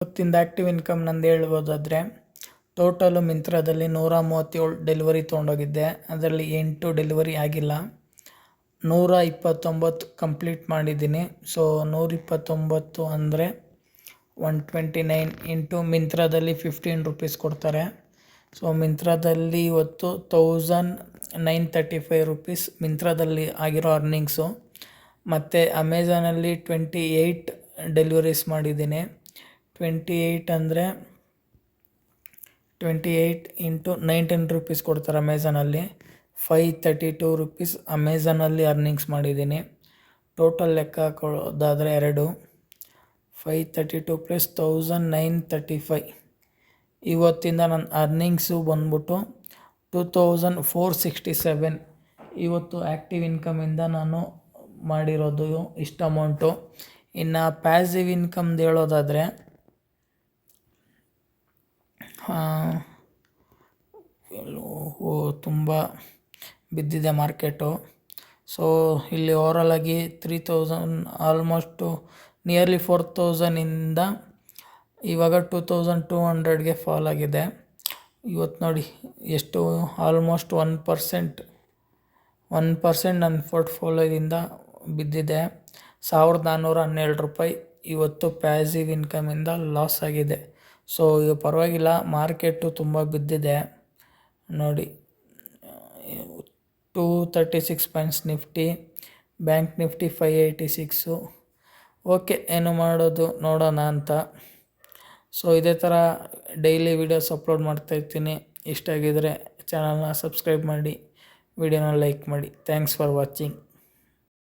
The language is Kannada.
ಇವತ್ತಿಂದ ಆ್ಯಕ್ಟಿವ್ ಇನ್ಕಮ್ ನಂದು ಹೇಳ್ಬೋದಾದರೆ ಟೋಟಲು ಮಿಂತ್ರಾದಲ್ಲಿ ನೂರ ಮೂವತ್ತೇಳು ಡೆಲಿವರಿ ತೊಗೊಂಡೋಗಿದ್ದೆ. ಅದರಲ್ಲಿ ಎಂಟು ಡೆಲಿವರಿ ಆಗಿಲ್ಲ. ನೂರ ಇಪ್ಪತ್ತೊಂಬತ್ತು ಕಂಪ್ಲೀಟ್ ಮಾಡಿದ್ದೀನಿ. ಸೊ ನೂರ ಇಪ್ಪತ್ತೊಂಬತ್ತು ಅಂದರೆ ಒನ್ ಟ್ವೆಂಟಿ ನೈನ್ ಇಂಟು ಮಿಂತ್ರಾದಲ್ಲಿ ಫಿಫ್ಟೀನ್ ರುಪೀಸ್ ಕೊಡ್ತಾರೆ. ಸೊ ಮಿಂತ್ರಾದಲ್ಲಿ ಇವತ್ತು thousand nine thirty five rupees ಮಿಂತ್ರಾದಲ್ಲಿ ಆಗಿರೋ ಅರ್ನಿಂಗ್ಸು ಮತ್ತು ಅಮೆಝಾನಲ್ಲಿ ಟ್ವೆಂಟಿ ಏಯ್ಟ್ ಡೆಲಿವರೀಸ್ ಮಾಡಿದ್ದೀನಿ. ಟ್ವೆಂಟಿ ಏಯ್ಟ್ ಅಂದರೆ twenty eight into nineteen rupees ಕೊಡ್ತಾರೆ ಅಮೆಝಾನಲ್ಲಿ ಫೈ ತರ್ಟಿ ಟೂ ರುಪೀಸ್ ಅಮೆಝಾನಲ್ಲಿ ಅರ್ನಿಂಗ್ಸ್ ಮಾಡಿದ್ದೀನಿ. ಟೋಟಲ್ ಲೆಕ್ಕ ಹಾಕೋದಾದರೆ ಎರಡು. Five thirty two plus thousand nine thirty five ಇವತ್ತಿಂದ ನನ್ನ ಅರ್ನಿಂಗ್ಸು ಬಂದ್ಬಿಟ್ಟು two thousand four sixty seven ಇವತ್ತು ಆ್ಯಕ್ಟಿವ್ ಇನ್ಕಮಿಂದ ನಾನು ಮಾಡಿರೋದು ಇಷ್ಟು ಅಮೌಂಟು ಇನ್ನು ಪ್ಯಾಸಿವ್ ಇನ್ಕಮ್ದು ಹೇಳೋದಾದರೆ ತುಂಬ ಬಿದ್ದಿದೆ ಮಾರ್ಕೆಟು. ಸೊ ಇಲ್ಲಿ ಓವರಾಲಾಗಿ three thousand almost nearly four ತೌಸಂಡಿಂದ ಇವಾಗ ಟೂ ತೌಸಂಡ್ ಟೂ ಹಂಡ್ರೆಡ್ಗೆ ಫಾಲ್ ಆಗಿದೆ. ಇವತ್ತು ನೋಡಿ, ಎಷ್ಟು almost one percent one percent ನನ್ನ ಪೋರ್ಟ್ಫೋಲಿಯೋದಿಂದ ಬಿದ್ದಿದೆ. ಸಾವಿರದ ನಾನ್ನೂರ ಹನ್ನೆರಡು ರೂಪಾಯಿ ಇವತ್ತು ಪ್ಯಾಸಿವ್ ಇನ್ಕಮಿಂದ ಲಾಸ್ ಆಗಿದೆ. ಸೊ ಇದು ಪರವಾಗಿಲ್ಲ ಮಾರ್ಕೆಟು ತುಂಬ ಬಿದ್ದಿದೆ. ನೋಡಿ two thirty six points Nifty bank Nifty five eighty six okay ಏನು ಮಾಡೋದು ನೋಡೋಣ ಅಂತ. ಸೊ ಇದೇ ಥರ ಡೈಲಿ ವೀಡಿಯೋಸ್ ಅಪ್ಲೋಡ್ ಮಾಡ್ತಾಯಿರ್ತೀನಿ ಇಷ್ಟ ಆಗಿದ್ದರೆ ಚಾನಲ್ನ ಸಬ್ಸ್ಕ್ರೈಬ್ ಮಾಡಿ ವಿಡಿಯೋನ ಲೈಕ್ ಮಾಡಿ. Thanks for watching